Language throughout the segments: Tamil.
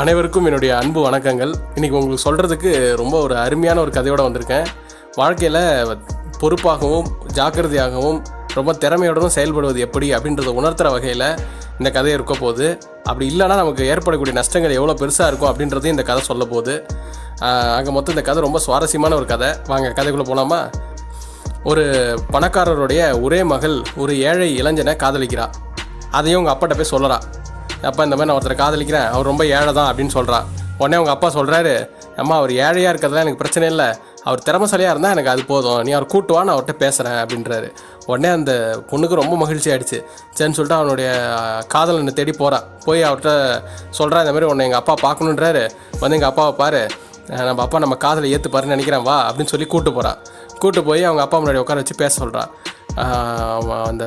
அனைவருக்கும் என்னுடைய அன்பு வணக்கங்கள். இன்றைக்கி உங்களுக்கு சொல்கிறதுக்கு ரொம்ப ஒரு அருமையான ஒரு கதையோடு வந்திருக்கேன். வாழ்க்கையில் பொறுப்பாகவும் ஜாக்கிரதையாகவும் ரொம்ப திறமையோடவும் செயல்படுவது எப்படி அப்படின்றத உணர்த்துற வகையில் இந்த கதை இருக்க போகுது. அப்படி இல்லைன்னா நமக்கு ஏற்படக்கூடிய நஷ்டங்கள் எவ்வளோ பெருசாக இருக்கும் அப்படின்றதையும் இந்த கதை சொல்ல போகுது. அங்கே மொத்தம் இந்த கதை ரொம்ப சுவாரஸ்யமான ஒரு கதை. வாங்க கதைக்குள்ளே போகலாமா ஒரு பணக்காரருடைய ஒரே மகள் ஒரு ஏழை இளைஞனை காதலிக்கிறா. அதையும் உங்கள் அப்பாட்ட போய் சொல்லலாம் அப்பா இந்த மாதிரி நான் ஒருத்தரை காதலிக்கிறேன். அவர் ரொம்ப ஏழை தான் அப்படின்னு சொல்கிறா உடனே அவங்க அப்பா சொல்கிறாரு அம்மா அவர் ஏழையாக இருக்கிறதுலாம் எனக்கு பிரச்சனை இல்லை. அவர் திறமசாலியாக இருந்தால் எனக்கு அது போதும். நீ அவர் கூட்டு வா நான் அவர்கிட்ட பேசுகிறேன் அப்படின்றாரு. உடனே அந்த பொண்ணுக்கு ரொம்ப மகிழ்ச்சி ஆயிடுச்சு. சரின்னு சொல்லிட்டு அவனுடைய காதலனை தேடி போகிறான் போய் அவர்கிட்ட சொல்கிறா இந்த மாதிரி உன்னை எங்கள் அப்பா பார்க்கணுன்றாரு. வந்து எங்கள் அப்பாவை பாரு. நம்ம அப்பா நம்ம காதலை ஏற்றுப்பாருன்னு நினைக்கிறேன் வா அப்படின்னு சொல்லி கூப்பிட்டு போகிறான் கூப்பிட்டு போய் அவங்க அப்பா முன்னாடி உட்கார வச்சு பேச சொல்கிறான் அந்த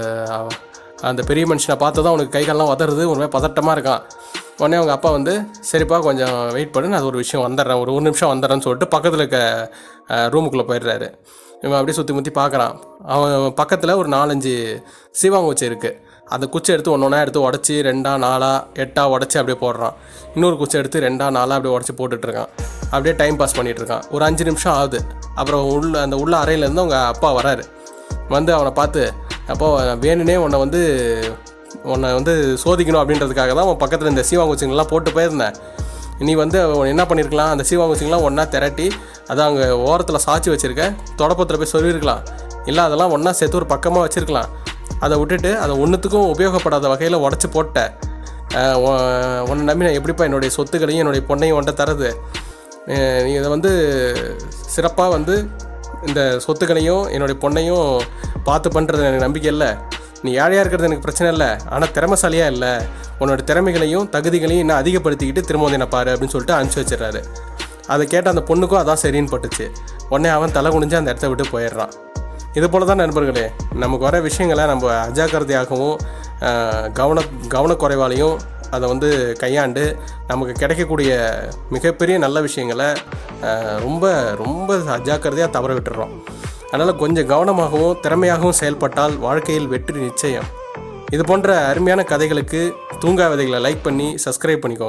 அந்த பெரிய மனுஷனை பார்த்து தான் அவனுக்கு கைகாலெலாம் உதறது ஒரு பதட்டமாக இருக்கான். உடனே அவங்க அப்பா வந்து சரிப்பா கொஞ்சம் வெயிட் பண்ணு நான் அது ஒரு விஷயம் வந்துடுறேன் ஒரு ஒரு நிமிஷம் வந்துடுறேன்னு சொல்லிட்டு பக்கத்தில் இருக்க ரூமுக்குள்ளே போயிடுறாரு. இவன் அப்படியே சுற்றி முற்றி பார்க்குறான். அவன் பக்கத்தில் ஒரு நாலஞ்சு சீவாங்குச்சி இருக்குது அந்த குச்சை எடுத்து ஒன்று ஒன்றா எடுத்து உடச்சி ரெண்டா நாலா எட்டா உடச்சி அப்படியே போடுறான். இன்னொரு குச்சை எடுத்து ரெண்டா நாளாக அப்படியே உடச்சி போட்டுட்ருக்கான். அப்படியே டைம் பாஸ் பண்ணிகிட்ருக்கான் ஒரு அஞ்சு நிமிஷம் ஆகுது. அப்புறம் உள்ள அந்த உள்ள அறையிலேருந்து அவங்க அப்பா வராரு வந்து அவனை பார்த்து அப்போ வேணுனே உன்னை வந்து உன்னை வந்து சோதிக்கணும் அப்படின்றதுக்காக தான் உன் பக்கத்தில் இந்த சீவாங்குச்சிங்கெல்லாம் போட்டு போயிருந்தேன். நீ வந்து உன்னை என்ன பண்ணியிருக்கலாம் அந்த சீவாங்குச்சிங்கெல்லாம் ஒன்றா திரட்டி அதை அங்கே ஓரத்தில் சாய்ச்சி வச்சுருக்க தொடப்பத்தில் போய் சொல்லியிருக்கலாம். இல்லை அதெல்லாம் ஒன்றா சேர்த்து ஒரு பக்கமாக வச்சுருக்கலாம். அதை விட்டுட்டு அதை ஒன்றுத்துக்கும் உபயோகப்படாத வகையில் உடச்சி போட்ட உன்னை நம்பி நான் எப்படிப்பா என்னுடைய சொத்துக்களையும் என்னுடைய பொண்ணையும் ஒன்றை தரது? நீ இதை வந்து சிறப்பாக வந்து இந்த சொத்துக்களையும் என்னுடைய பொண்ணையும் பார்த்து பண்ணுறது எனக்கு நம்பிக்கை இல்லை. நீ ஏழையாக இருக்கிறது எனக்கு பிரச்சனை இல்லை. ஆனால் திறமைசாலியாக இல்லை. உன்னோட திறமைகளையும் தகுதிகளையும் இன்னும் அதிகப்படுத்திக்கிட்டு திரும்ப வந்து என்ன பாரு அப்படின்னு சொல்லிட்டு அனுப்பிச்சி வச்சிடறாரு. அதை கேட்ட அந்த பொண்ணுக்கும் அதான் சரின்னு பட்டுச்சு. உடனே அவன் தலை குனிஞ்சு அந்த இடத்த விட்டு போயிடுறான். இது போல தான் நண்பர்களே நமக்கு வர விஷயங்களை நம்ம அஜாக்கிரதையாகவும் கவன கவனக்குறைவாலையும் அதை வந்து கையாண்டு நமக்கு கிடைக்கக்கூடிய மிகப்பெரிய நல்ல விஷயங்களை ரொம்ப ரொம்ப அஜாக்கிரதையாக தவற விட்டுறோம். அதனால் கொஞ்சம் கவனமாகவும் திறமையாகவும் செயல்பட்டால் வாழ்க்கையில் வெற்றி நிச்சயம். இது போன்ற அருமையான கதைகளுக்கு தூங்கா விதைகளை லைக் பண்ணி சப்ஸ்கிரைப் பண்ணிக்கோங்க.